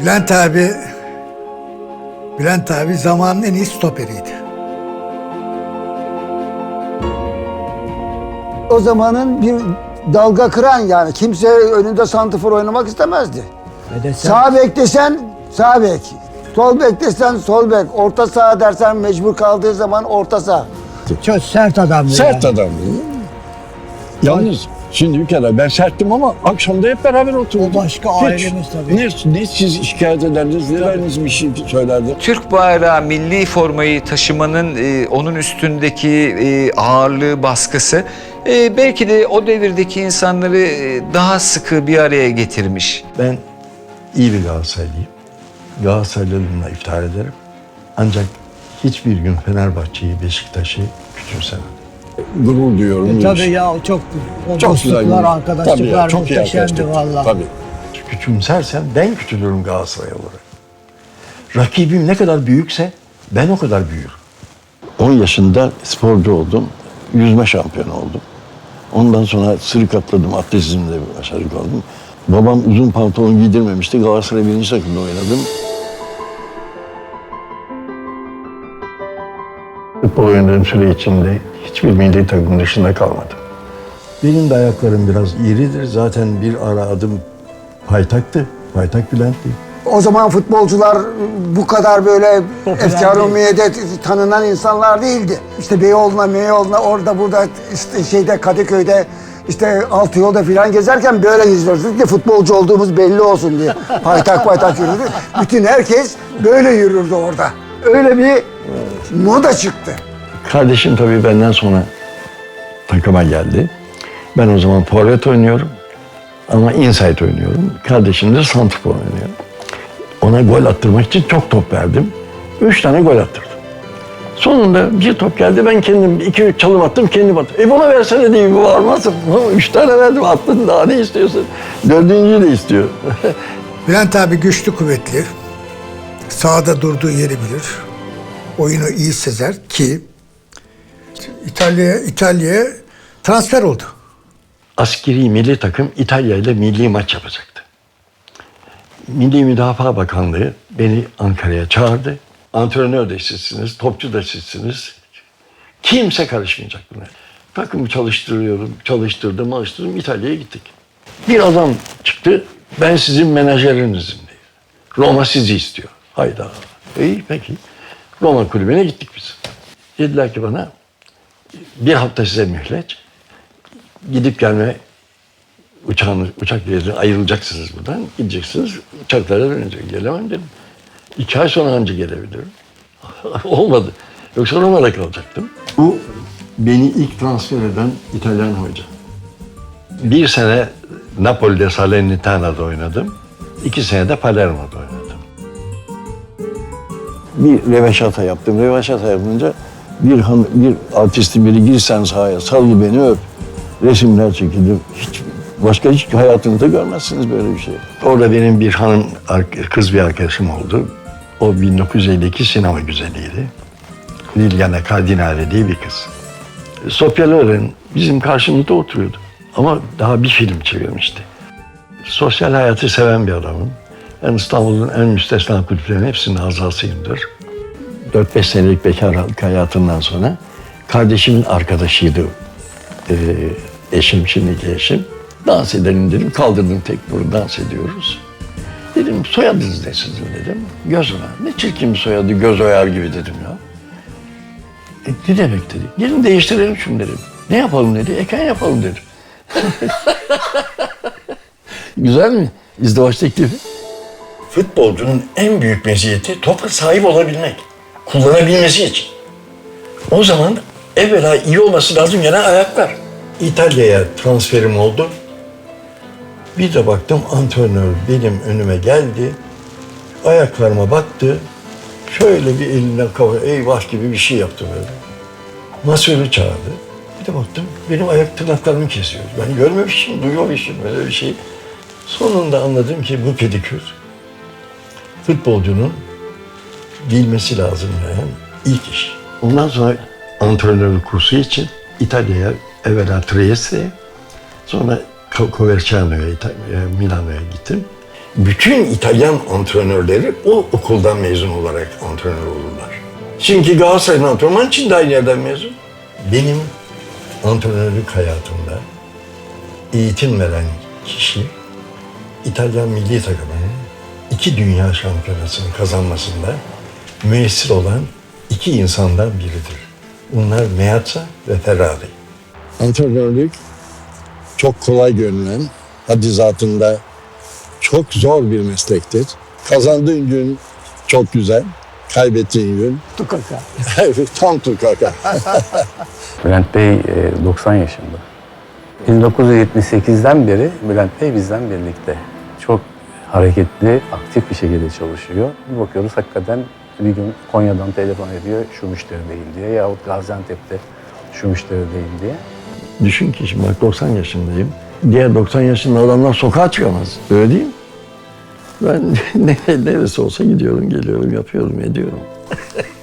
Bülent abi Bülent abi zamanın en iyi stoperiydi. O zamanın bir dalga kıran yani kimse önünde santifor oynamak istemezdi. Ve de sen Sağ bek desen sağ bek. Sol bek desen sol bek. Orta saha dersen mecbur kaldığı zaman orta saha. çok sert adamdı. Sert yani. adam. Yalnız şimdi bir kere ben serttim ama akşamda hep beraber oturduk. O başka Hiç ailemiz tabii. Ne, ne siz şikayet ederdiniz, ne bir şey söylerdi. Türk bayrağı milli formayı taşımanın e, onun üstündeki e, ağırlığı, baskısı e, belki de o devirdeki insanları e, daha sıkı bir araya getirmiş. Ben iyi bir Galatasaraylıyım. Galatasaraylılığımla iftihar ederim. Ancak hiçbir gün Fenerbahçe'yi, Beşiktaş'ı küçümsemem. Gurur duyuyorum. E, tabii ya çok o Çok güzel. dostluklar, Tabii arkadaşlıklar ya, çok muhteşemdi valla. Tabii. Küçümsersem ben küçülürüm Galatasaray olarak. Rakibim ne kadar büyükse ben o kadar büyürüm. 10 yaşında sporcu oldum. Yüzme şampiyonu oldum. Ondan sonra sırık atladım. Atletizmde başarılı oldum. Babam uzun pantolon giydirmemişti. Galatasaray birinci takımda oynadım. Futbol oynadığım süre içinde hiçbir milli takım dışında kalmadım. Benim de ayaklarım biraz iridir. Zaten bir ara adım paytaktı. Paytak Bülent'ti. O zaman futbolcular bu kadar böyle efkar umiyede tanınan insanlar değildi. İşte Beyoğlu'na, Meyoğlu'na, orada burada işte şeyde Kadıköy'de işte altı yolda falan gezerken böyle. Dedik ki futbolcu olduğumuz belli olsun diye. Paytak paytak yürüdü. Bütün herkes böyle yürürdü orada. Öyle bir moda çıktı. Kardeşim tabii benden sonra takıma geldi. Ben o zaman forvet oynuyorum. Ama inside oynuyorum. Kardeşim de santrfor oynuyor. Ona gol attırmak için çok top verdim. Üç tane gol attırdım. Sonunda bir top geldi ben kendim iki üç çalım attım kendim attım. E buna versene diye bu varmazsın. Üç tane verdim attın daha ne istiyorsun? Dördüncüyü de istiyor. Bülent abi güçlü kuvvetli. Sağda durduğu yeri bilir. Oyunu iyi sezer ki İtalya'ya İtalya'ya transfer oldu. askeri milli takım İtalya ile milli maç yapacaktı. Milli Müdafaa Bakanlığı beni Ankara'ya çağırdı. Antrenör de sizsiniz, topçu da sizsiniz. Kimse karışmayacak buna. Takımı çalıştırıyorum, çalıştırdım, çalıştırdım. İtalya'ya gittik. Bir adam çıktı, ben sizin menajerinizim diye. Roma sizi istiyor. Hayda. İyi peki. Roma kulübüne gittik biz. Dediler ki bana, bir hafta size mühlet gidip gelme uçağın, uçak biletine ayrılacaksınız buradan. Gideceksiniz, uçaklara dönecek. Gelemem dedim. İki ay sonra anca gelebilirim. Olmadı. Yoksa Roma'da kalacaktım. Bu beni ilk transfer eden İtalyan hoca. Bir sene Napoli'de Salernitano'da oynadım. İki sene de Palermo'da oynadım. Bir reveşata yaptım. Reveşata yapınca bir, han, bir artistin biri girsen sahaya sallı beni öp. Resimler çekildi. Hiç, başka hiç hayatınızda görmezsiniz böyle bir şey. Orada benim bir hanım, kız bir arkadaşım oldu. O 1952 sinema güzeliydi. Liliana Cardinale diye bir kız. Sofia Loren bizim karşımızda oturuyordu. Ama daha bir film çevirmişti. Sosyal hayatı seven bir adamım. Ben İstanbul'un en müstesna kulüplerinin hepsinin azasıyımdır. 4-5 senelik bekarlık hayatından sonra kardeşimin arkadaşıydı ee, eşim, şimdiki eşim. Dans edelim dedim, kaldırdım teknuru, dans ediyoruz. Dedim soyadınız ne sizin dedim. Göz oyar. Ne çirkin bir soyadı, göz oyar gibi dedim ya. E, ne demek dedi. Gelin değiştirelim şunu dedim. Ne yapalım dedi. Eken yapalım dedim. Güzel mi? İzdivaç teklifi. Futbolcunun en büyük meziyeti topa sahip olabilmek. Kullanabilmesi için. O zaman evvela iyi olması lazım gelen ayaklar. İtalya'ya transferim oldu. Bir de baktım antrenör benim önüme geldi. Ayaklarıma baktı. Şöyle bir elinden kafa, eyvah gibi bir şey yaptı böyle. Masörü çağırdı. Bir de baktım benim ayak tırnaklarımı kesiyor. Ben görmemişim, duymamışım böyle bir şey. Sonunda anladım ki bu pedikür futbolcunun bilmesi lazım yani ilk iş. Ondan sonra antrenörlük kursu için İtalya'ya evvela Trieste'ye sonra Co- Coverciano'ya, Milano'ya gittim. bütün İtalyan antrenörleri o okuldan mezun olarak antrenör olurlar. Çünkü Galatasaray'ın antrenman için de aynı yerden mezun. Benim antrenörlük hayatımda eğitim veren kişi İtalyan milli takımının iki dünya şampiyonasını kazanmasında müessir olan iki insandan biridir. Bunlar Meazza ve Ferrari. Antrenörlük çok kolay görünen, haddi zatında çok zor bir meslektir. Kazandığın gün çok güzel, kaybettiğin gün Tukaka. tam tukaka. Bülent Bey e, 90 yaşında. 1978'den beri Bülent Bey bizden birlikte. Çok hareketli, aktif bir şekilde çalışıyor. Bir bakıyoruz hakikaten bir gün Konya'dan telefon ediyor, şu müşterideyim diye yahut Gaziantep'te şu müşterideyim diye. Düşün ki şimdi bak 90 yaşındayım. Diğer 90 yaşında adamlar sokağa çıkamaz. Öyle değil mi? Ben ne- neresi olsa gidiyorum, geliyorum, yapıyorum, ediyorum.